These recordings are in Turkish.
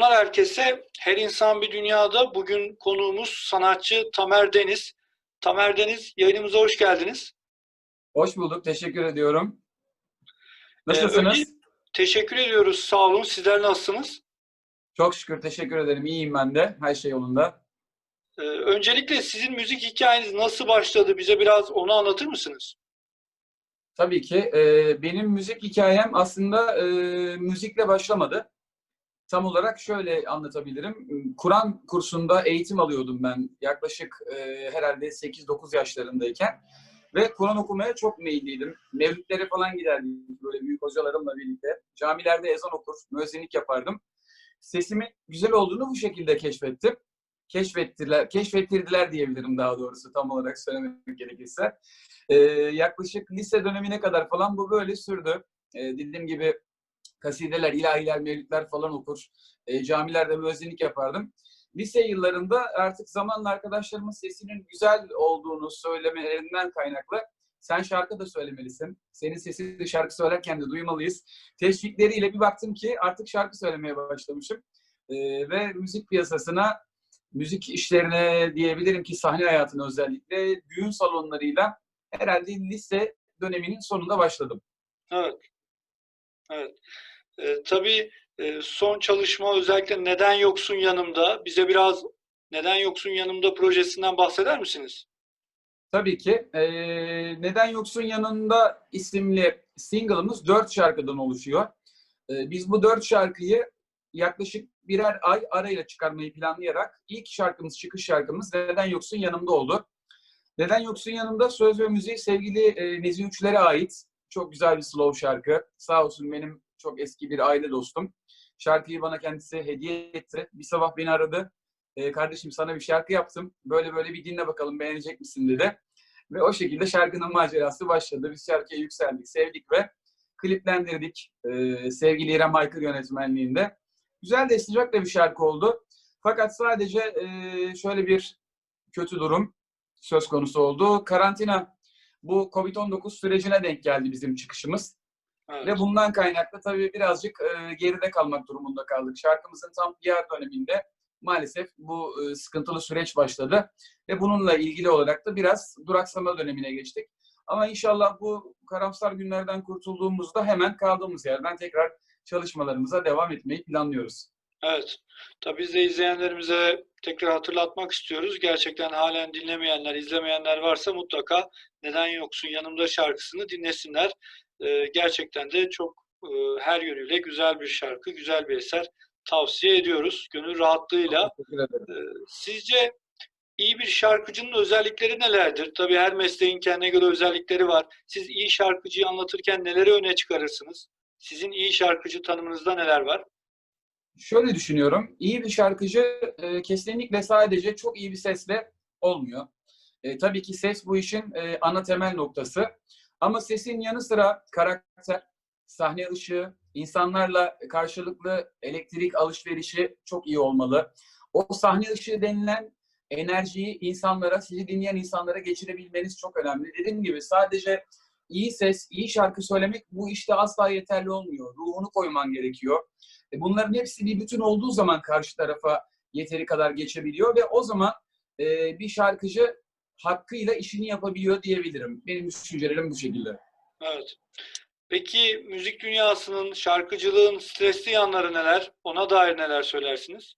Selamlar herkese. Her insan bir dünyada. Bugün konuğumuz sanatçı Tamer Deniz. Tamer Deniz yayınımıza hoş geldiniz. Hoş bulduk. Teşekkür ediyorum. Ee, Nasılsınız? önce- Teşekkür ediyoruz. Sağ olun. Sizler nasılsınız? Çok şükür. Teşekkür ederim. İyiyim ben de. Her şey yolunda. Ee, öncelikle sizin müzik hikayeniz nasıl başladı? Bize biraz onu anlatır mısınız? Tabii ki. e, benim müzik hikayem aslında e, müzikle başlamadı. Tam olarak şöyle anlatabilirim. Kur'an kursunda eğitim alıyordum ben yaklaşık e, herhalde 8-9 yaşlarındayken. Ve Kur'an okumaya çok meyilliydim. Mevlütlere falan giderdim böyle büyük hocalarımla birlikte. Camilerde ezan okur, müezzinlik yapardım. Sesimin güzel olduğunu bu şekilde keşfettim. Keşfettiler, keşfettirdiler diyebilirim daha doğrusu tam olarak söylemek gerekirse. Ee, yaklaşık lise dönemine kadar falan bu böyle sürdü. Ee, dediğim gibi kasideler, ilahiler, mevlütler falan okur. Ee, camilerde müezzinlik yapardım. Lise yıllarında artık zamanla arkadaşlarımın sesinin güzel olduğunu söylemelerinden kaynaklı sen şarkı da söylemelisin. Senin sesini şarkı söylerken de duymalıyız. Teşvikleriyle bir baktım ki artık şarkı söylemeye başlamışım. Ee, ve müzik piyasasına, müzik işlerine diyebilirim ki sahne hayatına özellikle düğün salonlarıyla herhalde lise döneminin sonunda başladım. Evet. Ee, tabii e, son çalışma özellikle Neden Yoksun Yanımda. Bize biraz Neden Yoksun Yanımda projesinden bahseder misiniz? Tabii ki. Ee, Neden Yoksun Yanında isimli single'ımız dört şarkıdan oluşuyor. Biz bu dört şarkıyı yaklaşık birer ay arayla çıkarmayı planlayarak ilk şarkımız, çıkış şarkımız Neden Yoksun Yanımda oldu. Neden Yoksun Yanımda söz ve müziği sevgili e, Nezih Üçler'e ait. Çok güzel bir slow şarkı. Sağ olsun benim çok eski bir aile dostum. Şarkıyı bana kendisi hediye etti. Bir sabah beni aradı. E, kardeşim sana bir şarkı yaptım. Böyle böyle bir dinle bakalım beğenecek misin dedi. Ve o şekilde şarkının macerası başladı. Biz şarkıya yükseldik, sevdik ve kliplendirdik. E, sevgili İrem Aykır yönetmenliğinde. Güzel de sıcak da bir şarkı oldu. Fakat sadece e, şöyle bir kötü durum söz konusu oldu. Karantina bu Covid-19 sürecine denk geldi bizim çıkışımız. Evet. Ve bundan kaynaklı tabii birazcık e, geride kalmak durumunda kaldık. Şarkımızın tam diğer döneminde maalesef bu e, sıkıntılı süreç başladı. Ve bununla ilgili olarak da biraz duraksama dönemine geçtik. Ama inşallah bu karamsar günlerden kurtulduğumuzda hemen kaldığımız yerden tekrar çalışmalarımıza devam etmeyi planlıyoruz. Evet. Tabii biz de izleyenlerimize tekrar hatırlatmak istiyoruz. Gerçekten halen dinlemeyenler, izlemeyenler varsa mutlaka Neden Yoksun Yanımda şarkısını dinlesinler. Ee, gerçekten de çok e, her yönüyle güzel bir şarkı, güzel bir eser. Tavsiye ediyoruz gönül rahatlığıyla. Ee, Sizce iyi bir şarkıcının özellikleri nelerdir? Tabii her mesleğin kendine göre özellikleri var. Siz iyi şarkıcıyı anlatırken neleri öne çıkarırsınız? Sizin iyi şarkıcı tanımınızda neler var? Şöyle düşünüyorum. İyi bir şarkıcı e, kesinlikle sadece çok iyi bir sesle olmuyor. E, tabii ki ses bu işin e, ana temel noktası. Ama sesin yanı sıra karakter, sahne ışığı, insanlarla karşılıklı elektrik alışverişi çok iyi olmalı. O sahne ışığı denilen enerjiyi insanlara, sizi dinleyen insanlara geçirebilmeniz çok önemli. Dediğim gibi sadece iyi ses, iyi şarkı söylemek bu işte asla yeterli olmuyor. Ruhunu koyman gerekiyor. E, Bunların hepsi bir bütün olduğu zaman karşı tarafa yeteri kadar geçebiliyor ve o zaman e, bir şarkıcı hakkıyla işini yapabiliyor diyebilirim. Benim düşüncelerim bu şekilde. Evet. Peki müzik dünyasının, şarkıcılığın stresli yanları neler? Ona dair neler söylersiniz?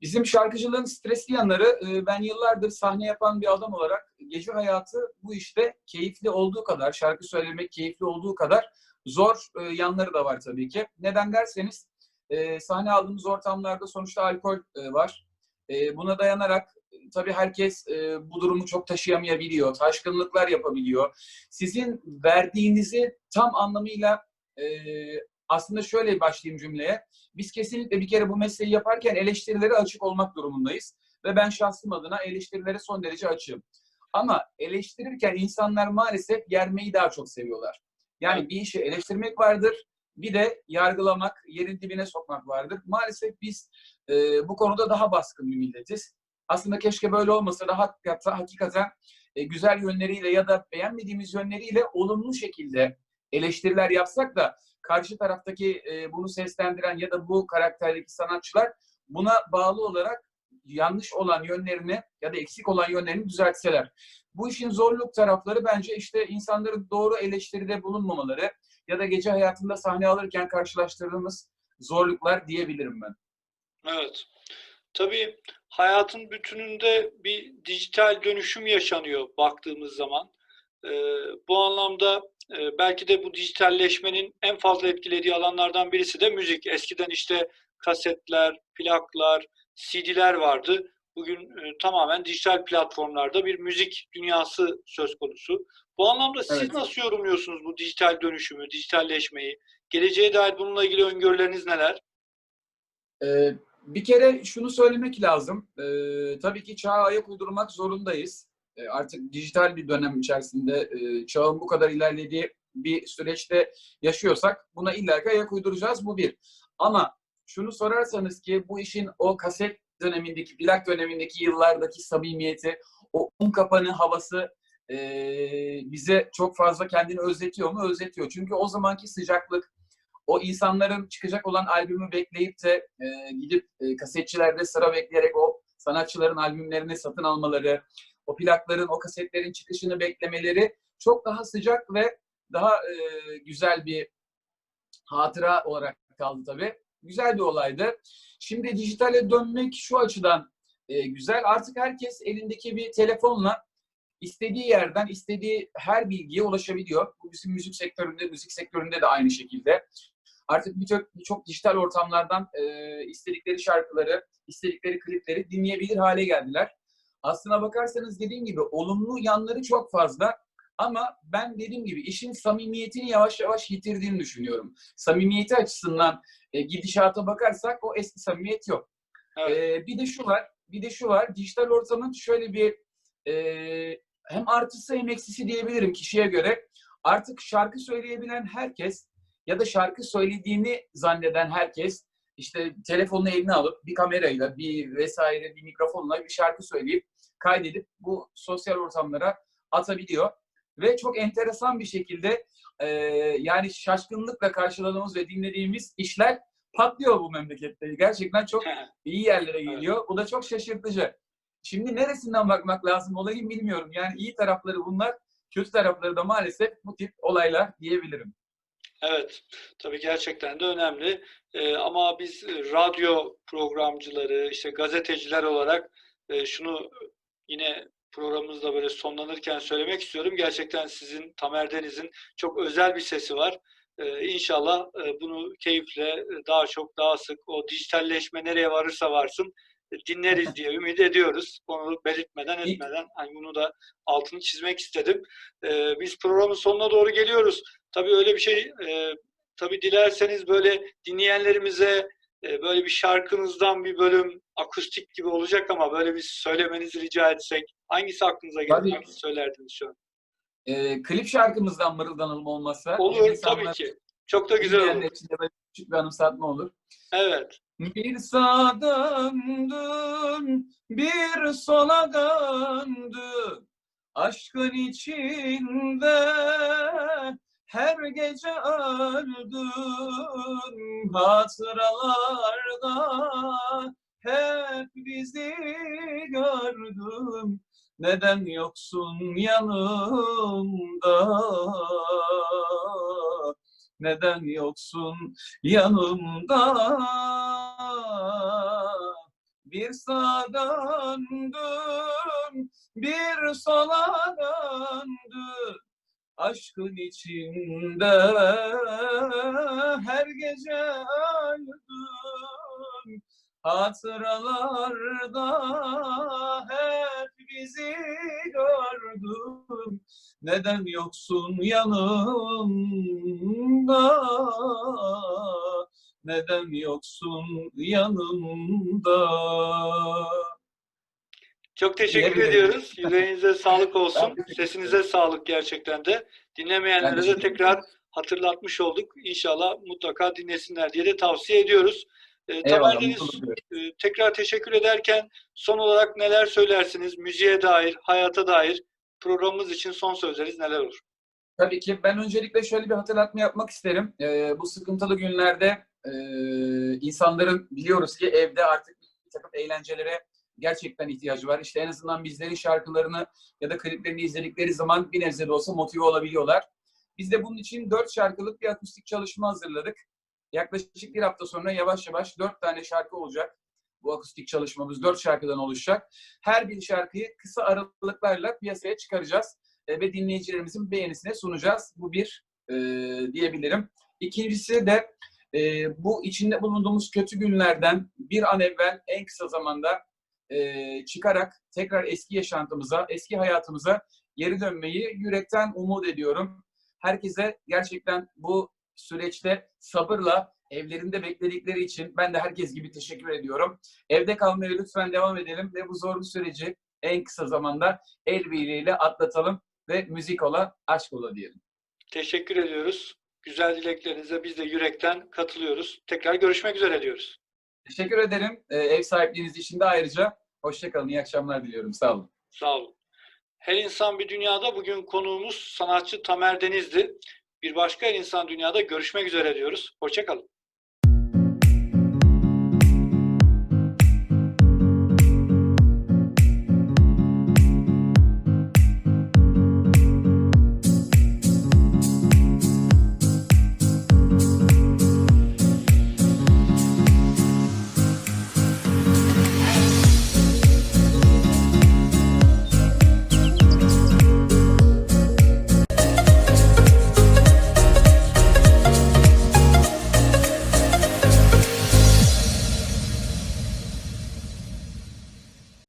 Bizim şarkıcılığın stresli yanları e, ben yıllardır sahne yapan bir adam olarak gece hayatı bu işte keyifli olduğu kadar, şarkı söylemek keyifli olduğu kadar zor e, yanları da var tabii ki. Neden derseniz e, sahne aldığımız ortamlarda sonuçta alkol e, var. E, buna dayanarak e, tabii herkes e, bu durumu çok taşıyamayabiliyor, taşkınlıklar yapabiliyor. Sizin verdiğinizi tam anlamıyla e, aslında şöyle başlayayım cümleye. Biz kesinlikle bir kere bu mesleği yaparken eleştirilere açık olmak durumundayız. Ve ben şahsım adına eleştirilere son derece açığım. Ama eleştirirken insanlar maalesef yermeyi daha çok seviyorlar. Yani bir işi eleştirmek vardır, bir de yargılamak, yerin dibine sokmak vardır. Maalesef biz e, bu konuda daha baskın bir milletiz. Aslında keşke böyle olmasa da hakikaten, hakikaten e, güzel yönleriyle ya da beğenmediğimiz yönleriyle olumlu şekilde eleştiriler yapsak da karşı taraftaki e, bunu seslendiren ya da bu karakterdeki sanatçılar buna bağlı olarak yanlış olan yönlerini ya da eksik olan yönlerini düzeltseler. Bu işin zorluk tarafları bence işte insanların doğru eleştiride bulunmamaları ya da gece hayatında sahne alırken karşılaştırdığımız zorluklar diyebilirim ben. Evet. Tabii hayatın bütününde bir dijital dönüşüm yaşanıyor baktığımız zaman. Ee, bu anlamda e, belki de bu dijitalleşmenin en fazla etkilediği alanlardan birisi de müzik. Eskiden işte kasetler, plaklar, CD'ler vardı. Bugün e, tamamen dijital platformlarda bir müzik dünyası söz konusu. Bu anlamda siz Evet. nasıl yorumluyorsunuz bu dijital dönüşümü, dijitalleşmeyi? Geleceğe dair bununla ilgili öngörüleriniz neler? Ee, bir kere şunu söylemek lazım. Ee, tabii ki çağa ayak uydurmak zorundayız. Ee, artık dijital bir dönem içerisinde e, çağın bu kadar ilerlediği bir süreçte yaşıyorsak buna illaki ayak uyduracağız. Bu bir. Ama şunu sorarsanız ki bu işin o kaset dönemindeki, plak dönemindeki yıllardaki samimiyeti, o un kapanı havası e, bize çok fazla kendini özletiyor mu? Özletiyor. Çünkü o zamanki sıcaklık, o insanların çıkacak olan albümü bekleyip de e, gidip e, kasetçilerde sıra bekleyerek o sanatçıların albümlerini satın almaları, o plakların, o kasetlerin çıkışını beklemeleri çok daha sıcak ve daha e, güzel bir hatıra olarak kaldı tabii. Güzel bir olaydı. Şimdi dijitale dönmek şu açıdan e, güzel. Artık herkes elindeki bir telefonla istediği yerden istediği her bilgiye ulaşabiliyor. Bu bizim müzik sektöründe, müzik sektöründe de aynı şekilde. Artık birçok birçok dijital ortamlardan e, istedikleri şarkıları, istedikleri klipleri dinleyebilir hale geldiler. Aslına bakarsanız dediğim gibi olumlu yanları çok fazla ama ben dediğim gibi işin samimiyetini yavaş yavaş yitirdiğini düşünüyorum. Samimiyeti açısından e, gidişata bakarsak o eski samimiyet yok. Evet. Ee, bir de şu var, bir de şu var. Dijital ortamın şöyle bir e, hem artısı hem eksisi diyebilirim kişiye göre. Artık şarkı söyleyebilen herkes ya da şarkı söylediğini zanneden herkes işte telefonunu eline alıp bir kamerayla, bir vesaire, bir mikrofonla bir şarkı söyleyip kaydedip bu sosyal ortamlara atabiliyor. Ve çok enteresan bir şekilde e, yani şaşkınlıkla karşıladığımız ve dinlediğimiz işler patlıyor bu memlekette. Gerçekten çok iyi yerlere geliyor. Bu da çok şaşırtıcı. Şimdi neresinden bakmak lazım olayı bilmiyorum. Yani iyi tarafları bunlar, kötü tarafları da maalesef bu tip olaylar diyebilirim. Evet, tabii gerçekten de önemli. Ee, ama biz e, radyo programcıları, işte gazeteciler olarak e, şunu yine programımızda böyle sonlanırken söylemek istiyorum. Gerçekten sizin, Tamer Deniz'in çok özel bir sesi var. Ee, inşallah e, bunu keyifle e, daha çok, daha sık o dijitalleşme nereye varırsa varsın e, dinleriz diye ümit ediyoruz. Onu belirtmeden etmeden hani bunu da altını çizmek istedim. Ee, biz programın sonuna doğru geliyoruz. Tabii öyle bir şey, e, tabii dilerseniz böyle dinleyenlerimize e, böyle bir şarkınızdan bir bölüm akustik gibi olacak ama böyle bir söylemenizi rica etsek. Hangisi aklınıza? Tabii. Hangisi söylerdiniz şu an? Ee, klip şarkımızdan mırıldanalım olmazsa. Hem Olur insanlar- tabii ki. Çok da güzel olur. için de böyle küçük bir anımsatma olur. Evet. Bir sağa döndüm, bir sola döndüm. Aşkın içinde her gece öldüm. Hatıralarda hep bizi gördüm. Neden yoksun yanımda? Neden yoksun yanımda bir sağa döndüm, bir sola döndüm. Aşkın içinde her gece öldüm. Hatıralarda hep bizi gördüm. Neden yoksun yanımda? Neden yoksun yanımda? Çok teşekkür ediyoruz. Yüreğinize sağlık olsun. Sesinize sağlık gerçekten de. Dinlemeyenlere de tekrar hatırlatmış olduk. İnşallah mutlaka dinlesinler diye de tavsiye ediyoruz. Ee, Tamer Deniz, e, tekrar teşekkür ederken son olarak neler söylersiniz? Müziğe dair, hayata dair programımız için son sözleriniz neler olur? Tabii ki. Ben öncelikle şöyle bir hatırlatma yapmak isterim. Ee, bu sıkıntılı günlerde e, insanların biliyoruz ki evde artık bir takım eğlencelere gerçekten ihtiyacı var. İşte en azından bizlerin şarkılarını ya da kliplerini izledikleri zaman bir nebze de olsa motive olabiliyorlar. Biz de bunun için dört şarkılık bir akustik çalışma hazırladık. Yaklaşık bir hafta sonra yavaş yavaş dört tane şarkı olacak. Bu akustik çalışmamız dört şarkıdan oluşacak. Her bir şarkıyı kısa aralıklarla piyasaya çıkaracağız e, ve dinleyicilerimizin beğenisine sunacağız. Bu bir e, diyebilirim. İkincisi de e, bu içinde bulunduğumuz kötü günlerden bir an evvel en kısa zamanda e, çıkarak tekrar eski yaşantımıza, eski hayatımıza geri dönmeyi yürekten umut ediyorum. Herkese gerçekten bu süreçte sabırla evlerinde bekledikleri için ben de herkes gibi teşekkür ediyorum. Evde kalmaya lütfen devam edelim ve bu zorlu süreci en kısa zamanda el birliğiyle atlatalım ve müzik ola, aşk ola diyelim. Teşekkür ediyoruz. Güzel dileklerinize biz de yürekten katılıyoruz. Tekrar görüşmek üzere diyoruz. Teşekkür ederim. Ee, ev sahipliğiniz için de ayrıca hoşçakalın. İyi akşamlar diliyorum. Sağ olun. Sağ olun. Her insan bir dünyada bugün konuğumuz sanatçı Tamer Deniz'di. Bir başka Her insan dünyada görüşmek üzere diyoruz. Hoşçakalın.